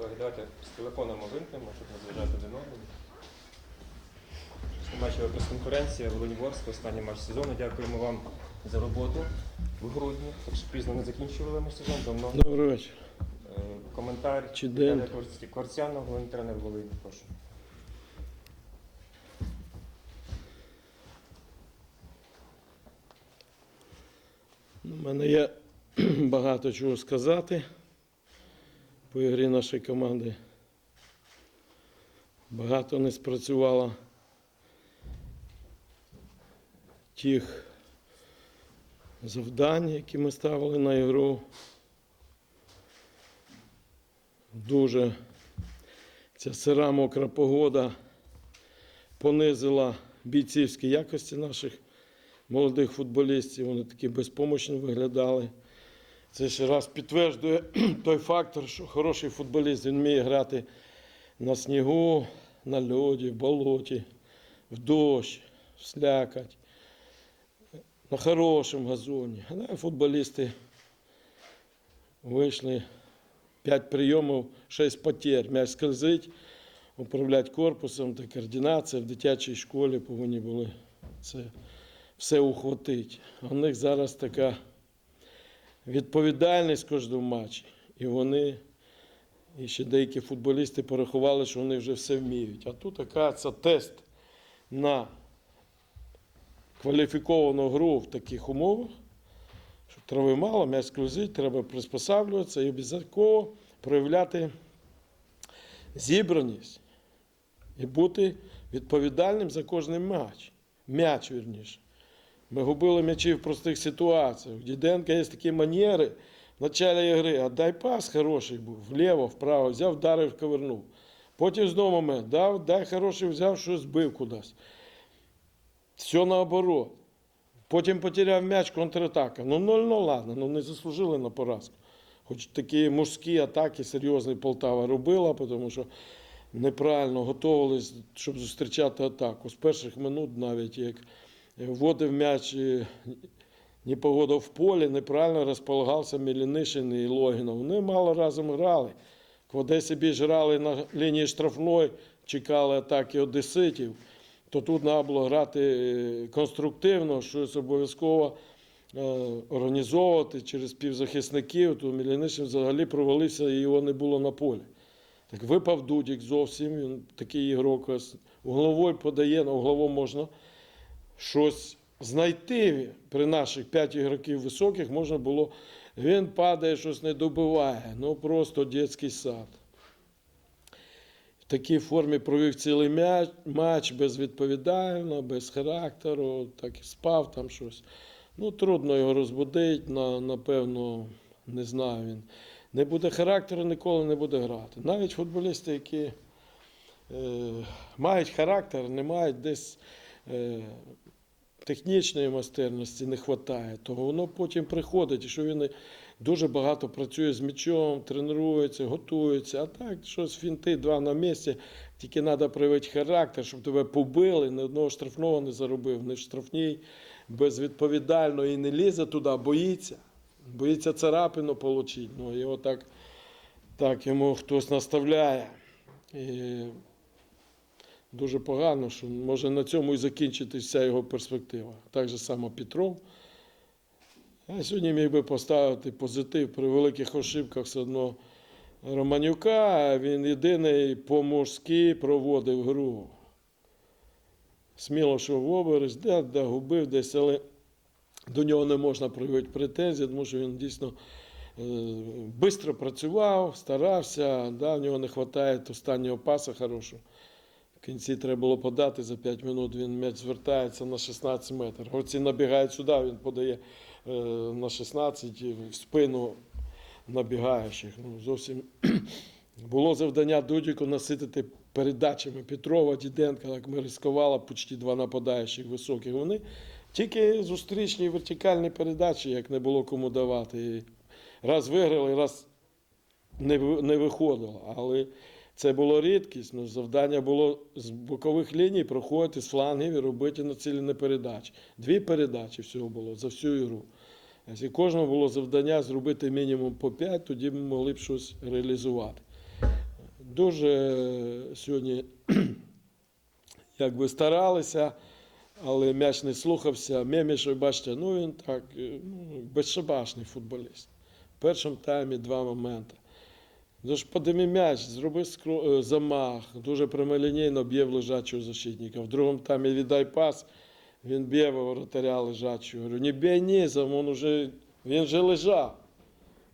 Колеги, давайте з телефоном вимкнемо, щоб не зважати один одному. Матчева прес-конференція Волинь-Ворська, останній матч сезону. Дякуємо вам за роботу в грудні. Так що пізно не закінчували ми сезон, давно. Добрий вечір. Е, Коментар Чи день? Віталія головний тренер Волині. Прошу. У мене є багато чого сказати по ігрі нашої команди. Багато не спрацювало тих завдань, які ми ставили на ігру. Дуже ця сира мокра погода понизила бійцівські якості наших молодих футболістів, вони такі безпомощні виглядали. Це ще раз підтверджує той фактор, що хороший футболіст він вміє грати на снігу, на льоді, в болоті, в дощ, в слякоть, на хорошому газоні. А футболісти вийшли 5 прийомів, 6 потерь. М'яч скользить, управляти корпусом та координація в дитячій школі повинні були це все ухватити. В них зараз така відповідальність в кожному матчі. І вони, і ще деякі футболісти порахували, що вони вже все вміють. А тут оказується тест на кваліфіковану гру в таких умовах, що трави мало, м'яч скользить, треба приспосаблюватися і обов'язково проявляти зібраність і бути відповідальним за кожний матч. М'яч, вірніше. Ми губили м'ячі в простих ситуаціях. У Діденка є такі манери в початку гри. А дай пас хороший був, вліво, вправо, взяв, вдарив, ковернув. Потім знову момент, дав, дай хороший, взяв, щось збив кудись. Все наоборот. Потім потеряв м'яч контратака. Ну 0-0, ладно, ну не заслужили на поразку. Хоч такі мужські атаки серйозні Полтава робила, тому що неправильно готувалися, щоб зустрічати атаку. З перших минут навіть як вводив м'яч е, непогода в полі, неправильно розполагався Мілінишин і Логінов. Вони мало разом грали. В Одесі більш грали на лінії штрафної, чекали атаки одеситів, то тут треба було грати е, конструктивно, щось обов'язково е, організовувати через півзахисників. То Мілінишин взагалі провалився і його не було на полі. Так випав Дудік зовсім, він такий ігрок. ось Угловою подає, на угловому можна щось знайти при наших п'ять ігроків високих можна було. Він падає, щось не добиває. Ну просто дитячий сад. В такій формі провів цілий матч безвідповідально, без характеру, так і спав там щось. Ну, трудно його розбудити, на, напевно, не знаю він. Не буде характеру, ніколи не буде грати. Навіть футболісти, які е, мають характер, не мають десь е, технічної майстерності не вистачає, то воно потім приходить, і що він дуже багато працює з м'ячом, тренується, готується. А так, щось фінти, два на місці, тільки треба проявити характер, щоб тебе побили, ні одного штрафного не заробив, не штрафній, безвідповідально і не лізе туди, боїться. Боїться царапину отримати. Ну, його так, так йому хтось наставляє. І дуже погано, що може на цьому і закінчитись вся його перспектива. Так же само Петров. Я сьогодні міг би поставити позитив при великих ошибках все одно Романюка. Він єдиний по-мужськи проводив гру. Сміло, що в обережь, де, де губив десь, але до нього не можна проявити претензії, тому що він дійсно швидко працював, старався, да, в нього не вистачає останнього паса хорошого. Кінці треба було подати за 5 минут, він м'яч звертається на 16 метрів. Гравці набігають сюди, він подає е, на 16 в спину набігаючих. Ну, зовсім було завдання Дудіку наситити передачами Петрова, Діденка, як ми ризикували, почти два нападаючих високих. Вони тільки зустрічні вертикальні передачі, як не було кому давати. Раз виграли, раз не, не виходило. Але це було рідкість. Ну, завдання було з бокових ліній проходити з флангів і робити націлені передачі. Дві передачі всього було за всю ігру. І кожному було завдання зробити мінімум по 5, тоді ми могли б щось реалізувати. Дуже сьогодні якби старалися, але м'яч не слухався. Меміш, ви бачите, ну він так, е, ну, безшабашний футболіст. В першому таймі два моменти. Тож подими м'яч, зроби скро- е, замах, дуже прямолінійно б'є в лежачого защитника. В другому таймі віддай пас, він б'є воротаря лежачого. Говорю, не бій низом, він вже, він вже лежав.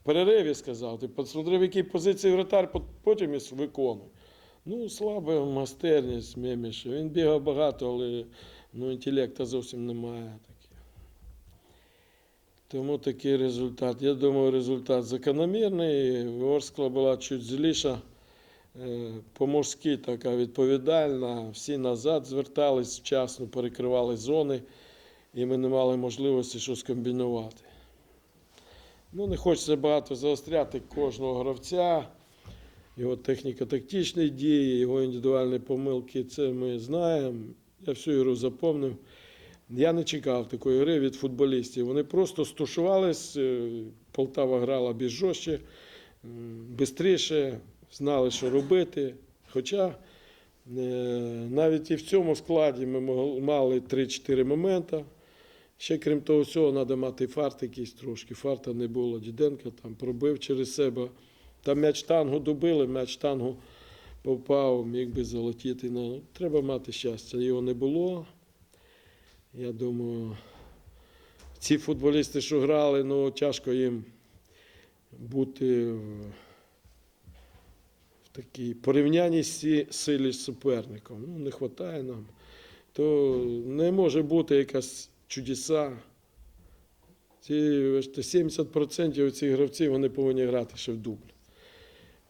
В перериві сказав, ти посмотри, в якій позиції вратар, потім і виконуй. Ну, слаба майстерність Меміша. Він бігав багато, але ну, інтелекту зовсім немає. Тому такий результат. Я думаю, результат закономірний. Ворскла була чуть зліша, е, по-морськи така відповідальна. Всі назад звертались вчасно, перекривали зони, і ми не мали можливості щось комбінувати. Ну, не хочеться багато заостряти кожного гравця, його техніко-тактичні дії, його індивідуальні помилки, це ми знаємо. Я всю ігру запомнив. Я не чекав такої гри від футболістів. Вони просто стушувались, е, Полтава грала більш жорстче, швидше, знали, що робити. Хоча е, навіть і в цьому складі ми мали 3-4 моменти. Ще крім того всього, треба мати фарт якийсь трошки. Фарта не було. Діденко там пробив через себе. Там м'яч тангу добили, м'яч тангу попав, міг би залетіти. Треба мати щастя. Його не було. Я думаю, ці футболісти, що грали, ну тяжко їм бути в, в такій порівнянні сі- силі з суперником. Ну, не вистачає нам. То не може бути якась чудеса. Ці 70% цих гравців вони повинні грати ще в дубль.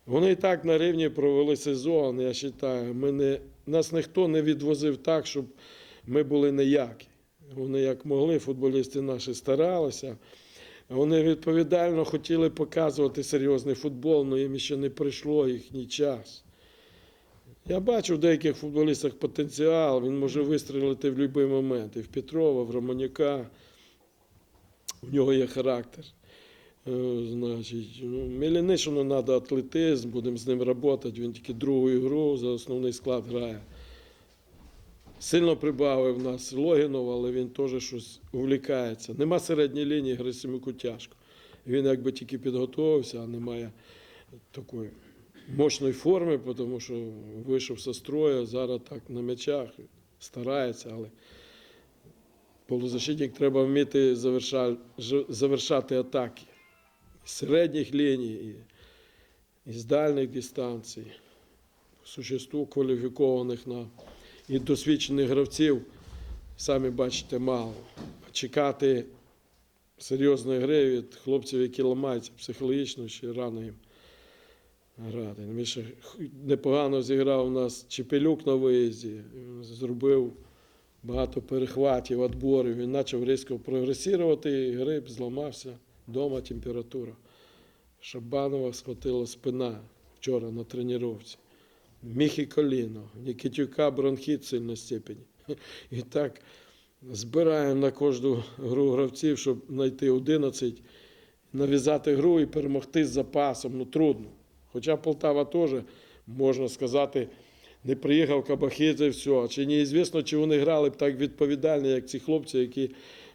Вони і так на рівні провели сезон, я вважаю. Ми не, нас ніхто не відвозив так, щоб ми були ніякі. Вони як могли, футболісти наші старалися. Вони відповідально хотіли показувати серйозний футбол, але їм ще не прийшло їхній час. Я бачу в деяких футболістах потенціал, він може вистрілити в будь-який момент. І в Петрова, в Романюка. У нього є характер. Е, Значить, ну, Мілінишину треба атлетизм, будемо з ним працювати. Він тільки другу ігру за основний склад грає. Сильно прибавив нас Логінов, але він теж щось увлікається. Нема середньої лінії, Грисимуку тяжко. Він якби тільки підготувався, а немає такої мощної форми, тому що вийшов зі строю, зараз так на м'ячах старається, але полузащитник треба вміти завершати атаки з середніх ліній, і, з дальніх дистанцій. Существу кваліфікованих на і досвідчених гравців, самі бачите, мало. Чекати серйозної гри від хлопців, які ламаються психологічно, ще рано їм грати. Він непогано зіграв у нас Чепелюк на виїзді, зробив багато перехватів, відборів. Він почав різко прогресувати, і гриб зламався, вдома температура. Шабанова схватила спина вчора на тренувці. Міхі коліно, Нікітюка бронхіт в сильній степені. І так збираємо на кожну гру гравців, щоб знайти 11, нав'язати гру і перемогти з запасом. Ну трудно. Хоча Полтава теж, можна сказати, не приїхав Кабахідзе все. Чи неізвісно, чи вони грали б так відповідально, як ці хлопці, які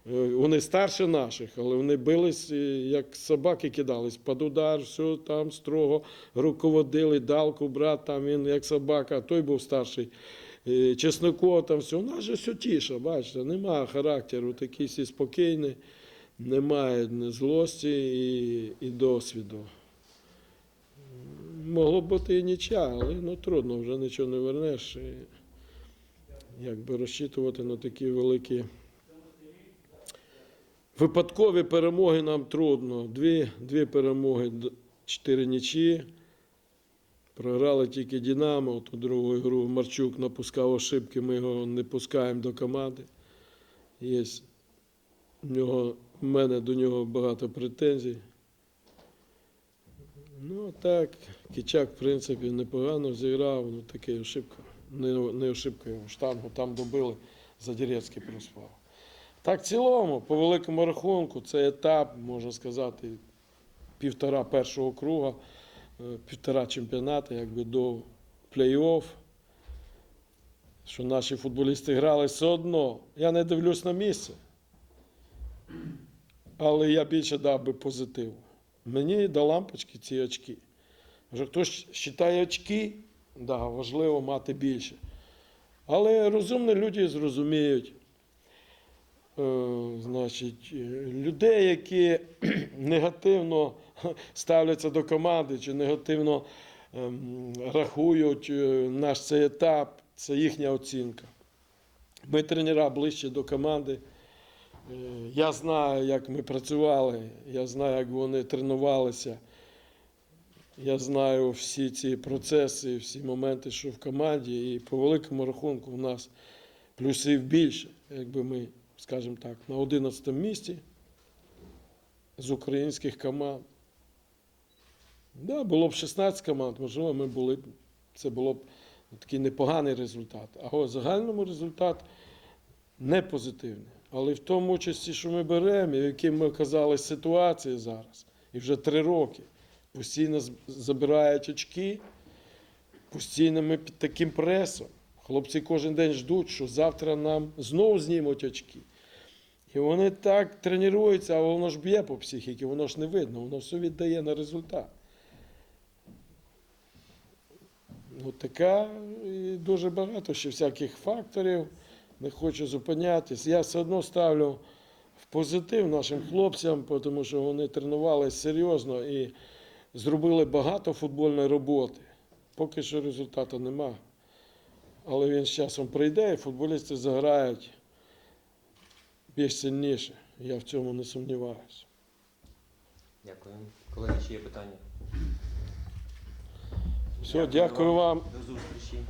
вони старше наших, але вони бились, е, як собаки кидались під удар, все там строго руководили, далку, брат, там він як собака, той був старший. Е, Чесноко, там все. У нас же все тіше, бачите, немає характеру, такий всі спокійний, немає злості і, і досвіду. Могло б бути і нічия, але ну, трудно, вже нічого не вернеш. І, якби розчитувати на такі великі випадкові перемоги нам трудно. Дві, дві перемоги, чотири нічі. Програли тільки Динамо, ту другу гру Марчук напускав ошибки, ми його не пускаємо до команди. Є в, нього, в мене до нього багато претензій. Ну так, Кичак, в принципі, непогано зіграв, ну таке ошибка. Не, не ошибка його, штангу там добили, Задірецький проспав. Так, в цілому, по великому рахунку, це етап, можна сказати, півтора першого круга. е, півтора чемпіонату, якби до плей-офф. Що наші футболісти грали все одно. Я не дивлюсь на місце. Але я більше дав би позитив. Мені до лампочки ці очки. Вже хтось вважає очки, да, важливо мати більше. Але розумні люди зрозуміють. Е, значить, е, людей, які негативно ставляться до команди чи негативно ем, рахують е, наш цей етап, це їхня оцінка. Ми тренера ближче до команди. Я знаю, як ми працювали, я знаю, як вони тренувалися. Я знаю всі ці процеси, всі моменти, що в команді, і по великому рахунку в нас плюсів більше, якби ми, скажімо так, на 11 місці з українських команд. Да, було б 16 команд, можливо, ми були це було б такий непоганий результат. А в загальному результат не позитивний. Але в тому участі, що ми беремо, і в якій ми оказалися ситуації зараз, і вже три роки, постійно забирають очки, постійно ми під таким пресом. Хлопці кожен день ждуть, що завтра нам знову знімуть очки. І вони так тренуються, а воно ж б'є по психіки, воно ж не видно, воно все віддає на результат. Ну, така і дуже багато ще всяких факторів. Не хочу зупинятись. Я все одно ставлю в позитив нашим хлопцям, тому що вони тренувалися серйозно і зробили багато футбольної роботи. Поки що результату нема. Але він з часом прийде, і футболісти заграють більш сильніше. Я в цьому не сумніваюся. Дякую. Колеги, чи є питання? Все, дякую вам. До зустрічі.